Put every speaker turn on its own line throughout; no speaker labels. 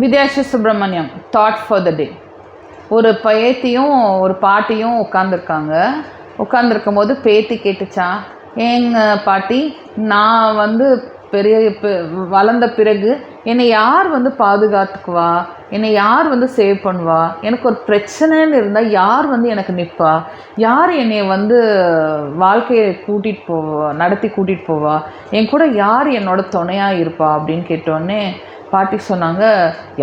Vidyashree Subramaniam thought for the day ஒரு பேத்தியும் ஒரு பாட்டியும் உட்காந்துருக்காங்க உட்காந்துருக்கும் போது பேத்தி கேட்டுச்சா ஏங்க பாட்டி நான் வந்து பெரிய பெ- வளர்ந்த பிறகு என்னை யார் வந்து பாதுகாத்துக்குவா? என்னை யார் வந்து சேவ் பண்ணுவா? எனக்கு ஒரு பிரச்சனைன்னு இருந்தால் யார் வந்து எனக்கு நிற்பா யார் என்னை வந்து வாழ்க்கையை கூட்டிகிட்டு போவா நடத்தி கூட்டிகிட்டு போவா? என் கூட யார் என்னோட துணையாக இருப்பா? அப்படின்னு கேட்டோடனே பாட்டி சொன்னாங்க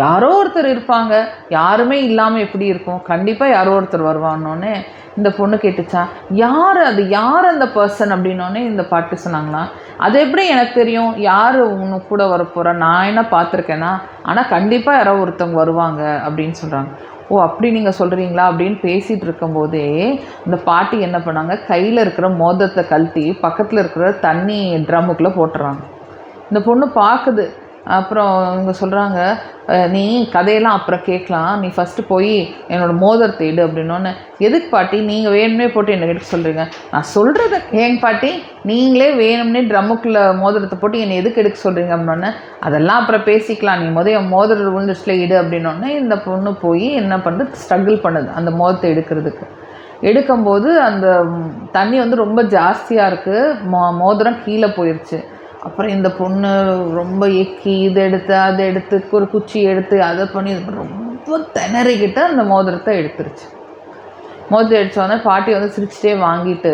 யாரோ ஒருத்தர் இருப்பாங்க. யாருமே இல்லாமல் எப்படி இருக்கும்? கண்டிப்பாக யாரோ ஒருத்தர் வருவான்னொன்னே இந்த பொண்ணு கேட்டுச்சா யார் அது? யார் அந்த பர்சன் அப்படின்னோடனே இந்த பாட்டி சொன்னாங்களாம் அது எப்படி எனக்கு தெரியும்? யார் உன்னு கூட வரப்போகிறா நான் என்ன பார்த்துருக்கேன்னா ஆனால் கண்டிப்பாக யாரோ ஒருத்தவங்க வருவாங்க. அப்படின்னு சொல்கிறாங்க ஓ அப்படி நீங்கள் சொல்கிறீங்களா அப்படின்னு பேசிகிட்டு இருக்கும்போதே இந்த பாட்டி என்ன பண்ணாங்க கையில் இருக்கிற மோதத்தை கழட்டி பக்கத்தில் இருக்கிற தண்ணி ட்ரம்முக்குள்ளே போட்டுறாங்க. இந்த பொண்ணு பார்க்குது அப்புறம் இவங்க சொல்கிறாங்க நீ கதையெல்லாம் அப்புறம் கேட்கலாம். நீ ஃபஸ்ட்டு போய் என்னோடய மோதிரத்தை தேடு அப்படின்னோடனே எதுக்கு பாட்டி? நீங்கள் வேணும்னே போட்டு என்னை எடுக்க சொல்கிறீங்க நான் சொல்கிறத ஏங்க பாட்டி நீங்களே வேணும்னே ட்ரம்முக்குள்ளே மோதிரத்தை போட்டு என்னை எதுக்கு எடுக்க சொல்கிறீங்க அப்படின்னோடனே அதெல்லாம் அப்புறம் பேசிக்கலாம். நீ முதல் என் மோதிர விழுந்துச்சுல இடு அப்படின்னோடனே இந்த பொண்ணு போய் என்ன பண்ணுறது ஸ்ட்ரகிள் பண்ணுது அந்த மோதிரத்தை எடுக்கிறதுக்கு. எடுக்கும்போது அந்த தண்ணி வந்து ரொம்ப ஜாஸ்தியாக இருக்குது மோ மோதிரம் கீழே போயிடுச்சு அப்புறம் இந்த பொண்ணு ரொம்ப எக்கி இதை எடுத்து அதை எடுத்து ஒரு குச்சி எடுத்து அதை பண்ணி ரொம்ப திணறிக்கிட்டு அந்த மோதிரத்தை எடுத்துருச்சு. மோதிரம் அடித்தோடனே பாட்டி வந்து சிரிச்சிட்டே வாங்கிட்டு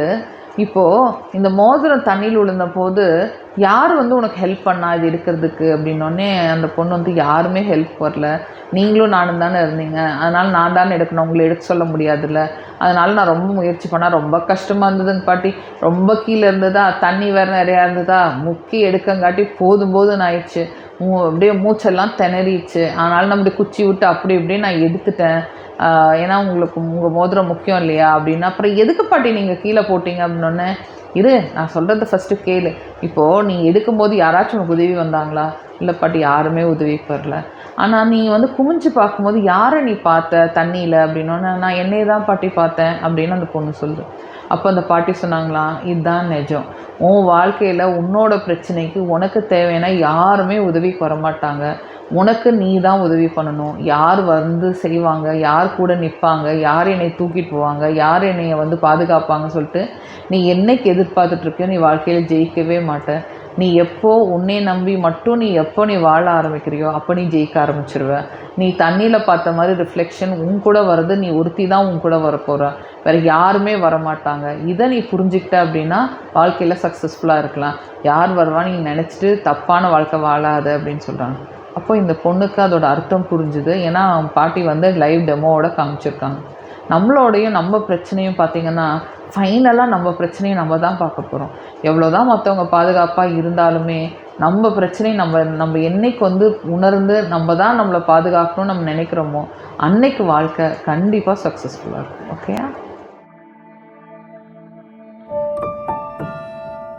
இப்போது இந்த மோதிரம் தண்ணியில் விழுந்த போது யார் வந்து உனக்கு ஹெல்ப் பண்ணா? இது எடுக்கிறதுக்கு அப்படின்னோடனே அந்த பொண்ணு வந்து யாருமே ஹெல்ப் வரல. நீங்களும் நானும் தானே இருந்தீங்க. அதனால் நான் தானே எடுக்கணும். உங்களை எடுக்க சொல்ல முடியாதுல்ல. அதனால் நான் ரொம்ப முயற்சி பண்ணால் ரொம்ப கஷ்டமாக இருந்ததுங்க பாட்டி. ரொம்ப கீழே இருந்ததா? தண்ணி வேறு நிறையா இருந்ததா? முக்கி எடுக்கங்காட்டி போதும் போதும் ஆயிடுச்சு. மூ அப்படியே மூச்செல்லாம் திணறிடுச்சு. அதனால் நம்ம குச்சி விட்டு அப்படி இப்படியே நான் எடுத்துட்டேன். ஏன்னா உங்களுக்கு உங்கள் மோதிரம் முக்கியம் இல்லையா அப்படின்னா. அப்புறம் எதுக்கு பாட்டி நீங்கள் கீழே போட்டீங்க அப்படின்னொன்னே இரு நான் சொல்கிறத ஃபஸ்ட்டு கேளு. இப்போது நீ எடுக்கும்போது யாராச்சும் உனக்கு உதவி வந்தாங்களா? இல்லை பாட்டி யாருமே உதவிக்கு வரல ஆனால் நீ வந்து குமிஞ்சு பார்க்கும்போது யாரை நீ பார்த்த தண்ணியில் அப்படின்னோடனே நான் என்னையை தான் பாட்டி பார்த்தேன் அப்படின்னு அந்த பொண்ணு சொல்லுது. அப்போ அந்த பாட்டி சொன்னாங்களாம் இதுதான் நிஜம். உன் வாழ்க்கையில் உன்னோட பிரச்சனைக்கு உனக்கு தேவைன்னா யாருமே உதவிக்கு வரமாட்டாங்க உனக்கு நீ தான் உதவி பண்ணணும். யார் வந்து செய்வாங்க யார் கூட நிற்பாங்க யார் என்னை தூக்கிட்டு போவாங்க யார் என்னைய வந்து பாதுகாப்பாங்க சொல்லிட்டு நீ என்னைக்கு எதிர்பார்த்துட்ருக்கியோ நீ வாழ்க்கையில் ஜெயிக்கவே மாட்ட. நீ எப்போ உன்னை நம்பி மட்டும் நீ எப்போ நீ வாழ ஆரம்பிக்கிறியோ அப்போ நீ ஜெயிக்க ஆரம்பிச்சிருவ. நீ தண்ணியில் பார்த்த மாதிரி ரிஃப்ளெக்ஷன் உன் கூட வருது நீ ஒருத்தி தான் உன் கூட வரப்போகிற வேறு யாருமே வரமாட்டாங்க. இதை நீ புரிஞ்சுக்கிட்ட அப்படின்னா வாழ்க்கையில் சக்ஸஸ்ஃபுல்லாக இருக்கலாம். யார் வருவான்னு நீ நினச்சிட்டு தப்பான வாழ்க்கை வாழாத அப்படின்னு சொல்கிறாங்க அப்போ இந்த பொண்ணுக்கு அதோட அர்த்தம் புரிஞ்சுது. ஏன்னா பாட்டி வந்து லைவ் டெமோவோட காமிச்சிருக்காங்க. நம்மளோடையும் நம்ம பிரச்சனையும் பார்த்திங்கன்னா ஃபைனலாக நம்ம பிரச்சனையும் நம்ம தான் பார்க்க போகிறோம் எவ்வளோ தான் மற்றவங்க பாதுகாப்பாக இருந்தாலுமே நம்ம பிரச்சனையை நம்ம நம்ம என்னைக்கு வந்து உணர்ந்து நம்ம தான் நம்மளை பாதுகாக்கணும்னு நம்ம நினைக்கிறோமோ அன்னைக்கு வாழ்க்கை கண்டிப்பாக சக்ஸஸ்ஃபுல்லாக இருக்கும். ஓகேயா